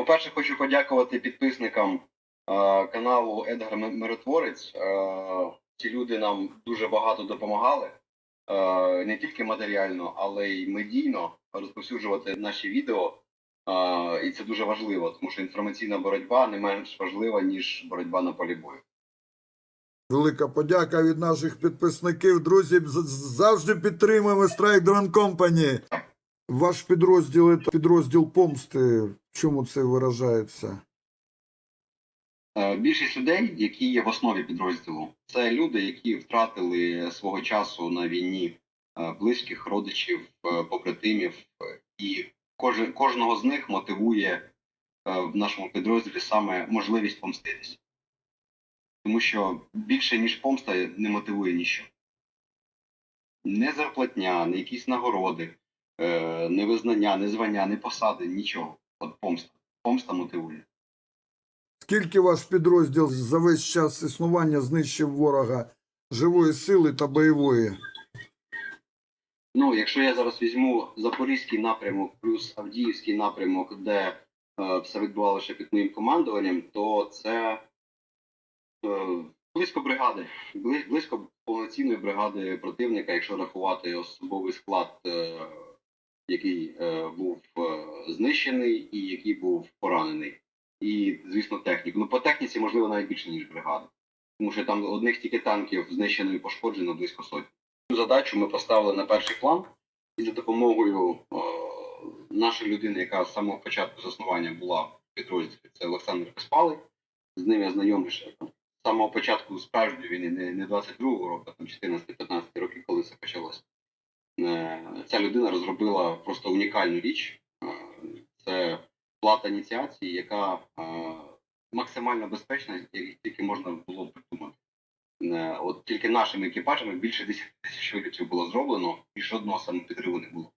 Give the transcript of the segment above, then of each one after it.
По-перше, хочу подякувати підписникам е, каналу Едгар Миротворець. Е, ці люди нам дуже багато допомагали, е, не тільки матеріально, але й медійно розповсюджувати наші відео. Е, і це дуже важливо, тому що інформаційна боротьба не менш важлива, ніж боротьба на полі бою. Велика подяка від наших підписників. Друзі, завжди підтримуємо Strike Drone Company. Ваш підрозділ це підрозділ помсти. Чому це виражається? Е, Більшість людей, які є в основі підрозділу, це люди, які втратили свого часу на війні е, близьких родичів, е, побратимів, і кожен кожного з них мотивує в нашому підрозділі саме можливість помститися. Тому що більше ніж помста не мотивує ніщо. Не зарплатня, не якісь нагороди, не визнання, не звання, не посади, нічого. От помста. Помста мотивує. Скільки ваш підрозділ за весь час існування знищив ворога живої сили та бойової? Ну, якщо я зараз візьму Запорізький напрямок плюс Авдіївський напрямок, де е, все відбувалося під моїм командуванням, то це е, близько бригади, близько повноцінної бригади противника, якщо рахувати особовий склад, е, який е, був е, знищений і який був поранений. І, звісно, техніку. Ну, по техніці, можливо, навіть більше, ніж бригада. Тому що там одних тільки танків знищено і пошкоджено близько сотні. Цю задачу ми поставили на перший план, і за допомогою е, нашої людини, яка з самого початку заснування була в підрозділі, це Олександр Песпалий. З ним я знайомий ще з самого початку справжньої війни, не 22-го року, а там 14-15 років, коли це почалося. Е, Ця людина розробила просто унікальну річ. Е, Це плата ініціації, яка е, максимально безпечна, як тільки можна було придумати. От тільки нашими екіпажами більше 10 тисяч вилітів було зроблено, і жодного самопідриву не було.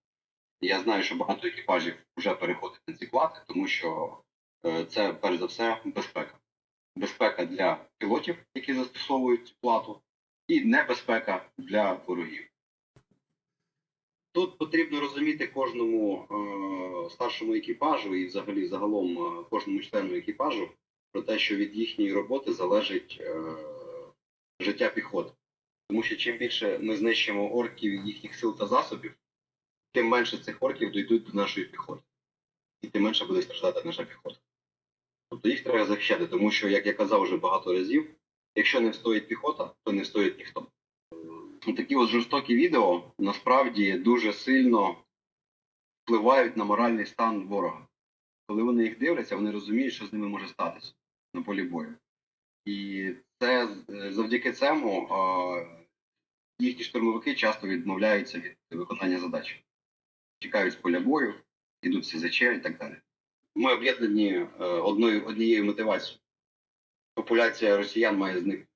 Я знаю, що багато екіпажів вже переходять на ці плати, тому що це перш за все безпека. Безпека для пілотів, які застосовують плату, і небезпека для ворогів. Тут потрібно розуміти кожному е, старшому екіпажу і взагалі загалом е, кожному члену екіпажу про те, що від їхньої роботи залежить е, життя піхоти. Тому що чим більше ми знищимо орків їхніх сил та засобів, тим менше цих орків дійдуть до нашої піхоти. І тим менше буде страждати наша піхота. Тобто їх треба захищати, тому що, як я казав вже багато разів, якщо не встоїть піхота, то не встоїть ніхто. Такі от жорстокі відео насправді дуже сильно впливають на моральний стан ворога. Коли вони їх дивляться, вони розуміють, що з ними може статися на полі бою. І це е, завдяки цьому їхні штурмовики часто відмовляються від виконання задач. Тікають з поля бою, йдуть СЗЧ і так далі. Ми об'єднані е, однією мотивацією. Популяція росіян має зникнути.